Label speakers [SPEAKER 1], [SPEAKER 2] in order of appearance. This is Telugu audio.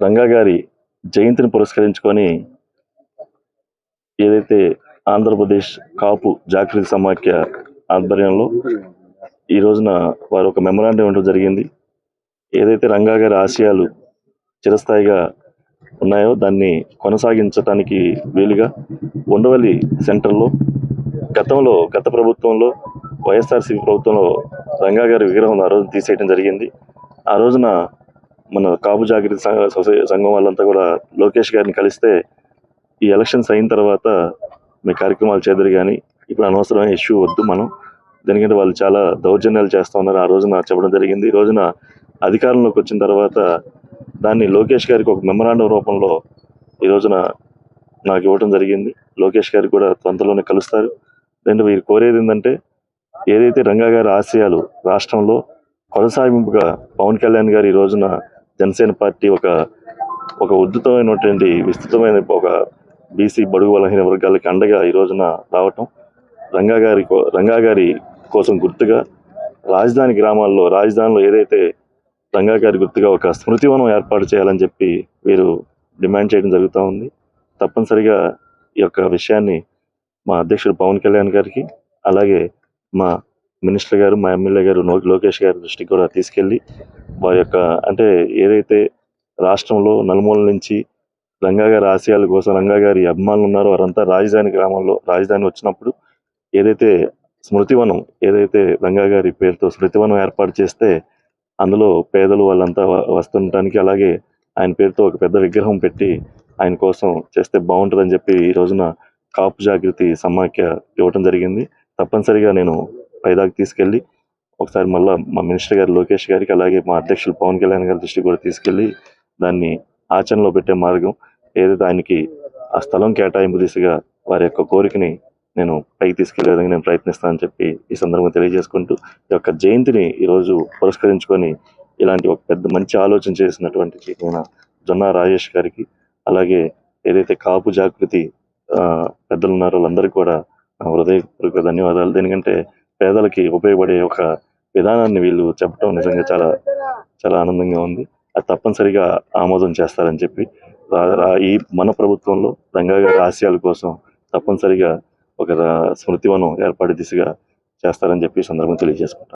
[SPEAKER 1] రంగా గారి జయంతిని పురస్కరించుకొని ఏదైతే ఆంధ్రప్రదేశ్ కాపు జాగృతి సమాఖ్య ఆధ్వర్యంలో ఈ రోజున వారు ఒక మెమరాండం ఇవ్వడం జరిగింది. ఏదైతే రంగా గారి ఆశయాలు చిరస్థాయిగా ఉన్నాయో దాన్ని కొనసాగించడానికి వీలుగా ఉండవల్లి సెంటర్లో గతంలో గత ప్రభుత్వంలో వైఎస్ఆర్సీపీ ప్రభుత్వంలో రంగా గారి విగ్రహం ఆ రోజు తీసేయడం జరిగింది. ఆ రోజున మన కాపు జాగృతి సంఘం వాళ్ళంతా కూడా లోకేష్ గారిని కలిస్తే ఈ ఎలక్షన్స్ అయిన తర్వాత మీ కార్యక్రమాలు చేద్దరు కానీ ఇప్పుడు అనవసరమైన ఇష్యూ వద్దు మనం. ఎందుకంటే వాళ్ళు చాలా దౌర్జన్యాలు చేస్తూ ఉన్నారు. ఆ రోజున చెప్పడం జరిగింది. ఈ రోజున అధికారంలోకి వచ్చిన తర్వాత దాన్ని లోకేష్ గారికి ఒక మెమరాండం రూపంలో ఈ రోజున నాకు ఇవ్వడం జరిగింది. లోకేష్ గారికి కూడా త్వరలోనే కలుస్తారు. రెండు వీరు కోరేది ఏంటంటే ఏదైతే రంగా గారి ఆశయాలు రాష్ట్రంలో కొనసాగింపుగా పవన్ కళ్యాణ్ గారు ఈ రోజున జనసేన పార్టీ ఒక ఒక ఉద్ధృతమైనటువంటి విస్తృతమైన ఒక బీసీ బడుగు బలహీన వర్గాలకి అండగా ఈ రోజున రావటం రంగా గారి కో- రంగా గారి కోసం గుర్తుగా రాజధాని గ్రామాల్లో రాజధానిలో ఏదైతే రంగా గారి గుర్తుగా ఒక స్మృతివనం ఏర్పాటు చేయాలని చెప్పి వీరు డిమాండ్ చేయడం జరుగుతూ ఉంది. తప్పనిసరిగా ఈ యొక్క విషయాన్ని మా అధ్యక్షుడు పవన్ కళ్యాణ్ గారికి అలాగే మా మినిస్టర్ గారు మా ఎమ్మెల్యే గారు నో- లోకేష్ గారి దృష్టికి కూడా తీసుకెళ్ళి వారి యొక్క అంటే ఏదైతే రాష్ట్రంలో నలుమూల నుంచి రంగా గారి ఆశయాల కోసం రంగా గారి అభిమానులు ఉన్నారో వారంతా రాజధాని గ్రామంలో రాజధాని వచ్చినప్పుడు ఏదైతే స్మృతివనం ఏదైతే రంగా గారి పేరుతో స్మృతివనం ఏర్పాటు చేస్తే అందులో పేదలు వాళ్ళంతా వస్తుండటానికి అలాగే ఆయన పేరుతో ఒక పెద్ద విగ్రహం పెట్టి ఆయన కోసం చేస్తే బాగుంటుందని చెప్పి ఈ రోజున కాపు జాగృతి సమాఖ్య ఇవ్వటం జరిగింది. తప్పనిసరిగా నేను పైదాకి తీసుకెళ్ళి ఒకసారి మళ్ళీ మా మినిస్టర్ గారు లోకేష్ గారికి అలాగే మా అధ్యక్షులు పవన్ కళ్యాణ్ గారి దృష్టికి కూడా తీసుకెళ్ళి దాన్ని ఆచరణలో పెట్టే మార్గం ఏదైతే ఆయనకి ఆ స్థలం కేటాయింపు దిశగా వారి యొక్క కోరికని నేను పైకి తీసుకెళ్ళే విధంగా నేను ప్రయత్నిస్తానని చెప్పి ఈ సందర్భంగా తెలియజేసుకుంటూ ఈ యొక్క జయంతిని ఈరోజు పురస్కరించుకొని ఇలాంటి ఒక పెద్ద మంచి ఆలోచన చేసినటువంటి నేను జొన్న రాజేష్ గారికి అలాగే ఏదైతే కాపు జాగృతి ఆ, పెద్దలు ఉన్నారో వాళ్ళందరికీ కూడా హృదయపూర్వక ధన్యవాదాలు. దేనికంటే పేదలకి ఉపయోగపడే ఒక విధానాన్ని వీళ్ళు చెప్పడం నిజంగా చాలా చాలా ఆనందంగా ఉంది. అది తప్పనిసరిగా ఆమోదం చేస్తారని చెప్పి ఈ మన ప్రభుత్వంలో రంగా గారి ఆశయాల కోసం తప్పనిసరిగా ఒక స్మృతివనం ఏర్పాటు దిశగా చేస్తారని చెప్పి సందర్భం సందర్భంగా